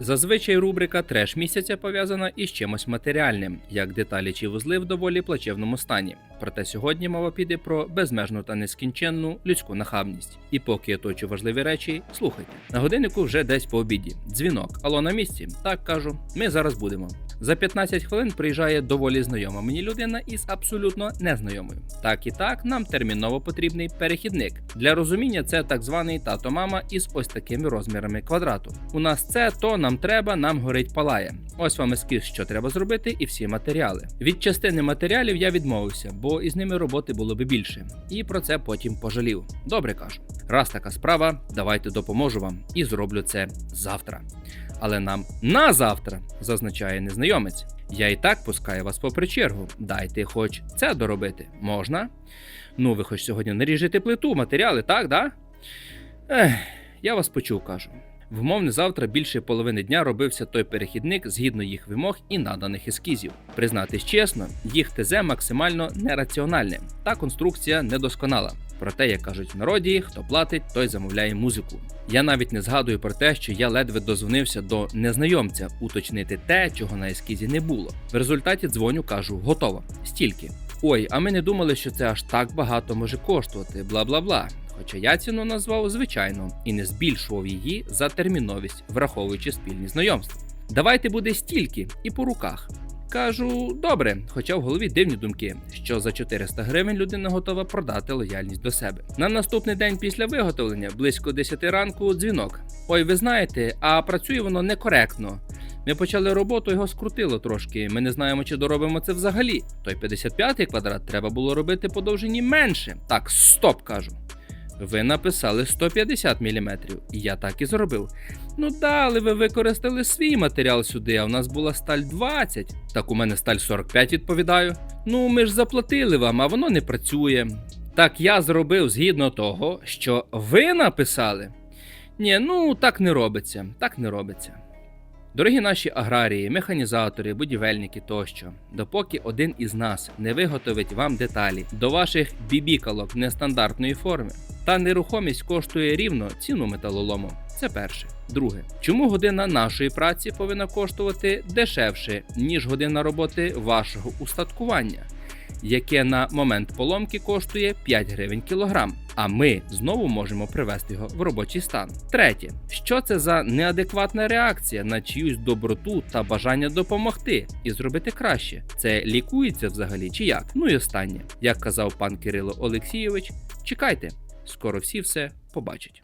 Зазвичай рубрика треш місяця пов'язана із чимось матеріальним, як деталі чи вузли в доволі плачевному стані. Проте сьогодні мова піде про безмежну та нескінченну людську нахабність. І поки я точу важливі речі, слухайте. На годиннику вже десь по обіді. Дзвінок. Алло на місці? Так кажу. Ми зараз будемо. За 15 хвилин приїжджає доволі знайома мені людина із абсолютно незнайомою. Так і так, нам терміново потрібний перехідник. Для розуміння це так званий тато-мама із ось такими розмірами квадрату. У нас це то нам треба, нам горить палає. Ось вам ескіз, що треба зробити, і всі матеріали. Від частини матеріалів я відмовився, бо із ними роботи було би більше. І про це потім пожалів. Добре кажу. Раз така справа, давайте допоможу вам і зроблю це завтра. Але нам на завтра, зазначає незнайомець. Я і так пускаю вас попри чергу. Дайте хоч це доробити. Можна? Ну, ви хоч сьогодні наріжете плиту, матеріали, так, да? Ех, я вас почув, кажу. Вмовне завтра більше половини дня робився той перехідник згідно їх вимог і наданих ескізів. Признатись чесно, їх ТЗ максимально нераціональне, та конструкція недосконала. Проте, як кажуть в народі, хто платить, той замовляє музику. Я навіть не згадую про те, що я ледве дозвонився до незнайомця уточнити те, чого на ескізі не було. В результаті дзвоню, кажу, готово. Стільки. Ой, а ми не думали, що це аж так багато може коштувати, бла бла бла. Хоча я ціну назвав звичайно і не збільшував її за терміновість, враховуючи спільні знайомства. Давайте буде стільки і по руках. Кажу, добре, хоча в голові дивні думки, що за 400 гривень людина готова продати лояльність до себе. На наступний день після виготовлення, близько 10 ранку, дзвінок. Ой, ви знаєте, а працює воно некоректно. Ми почали роботу, його скрутило трошки. Ми не знаємо, чи доробимо це взагалі. Той 55-й квадрат треба було робити по довжині менше. Так, стоп кажу. Ви написали 150 мм, і я так і зробив. Ну да, але ви використали свій матеріал сюди, а в нас була сталь 20. Так у мене сталь 45 відповідаю. Ну, ми ж заплатили вам, а воно не працює. Так я зробив згідно того, що ви написали. Ні, ну так не робиться, так не робиться. Дорогі наші аграрії, механізатори, будівельники тощо, допоки один із нас не виготовить вам деталі до ваших бібікалок нестандартної форми, та нерухомість коштує рівно ціну металолому. Це перше. Друге, чому година нашої праці повинна коштувати дешевше, ніж година роботи вашого устаткування, яке на момент поломки коштує 5 гривень кілограм, а ми знову можемо привести його в робочий стан. Третє, що це за неадекватна реакція на чиюсь доброту та бажання допомогти і зробити краще? Це лікується взагалі чи як? Ну і останнє, як казав пан Кирило Олексійович, чекайте, скоро всі все побачать.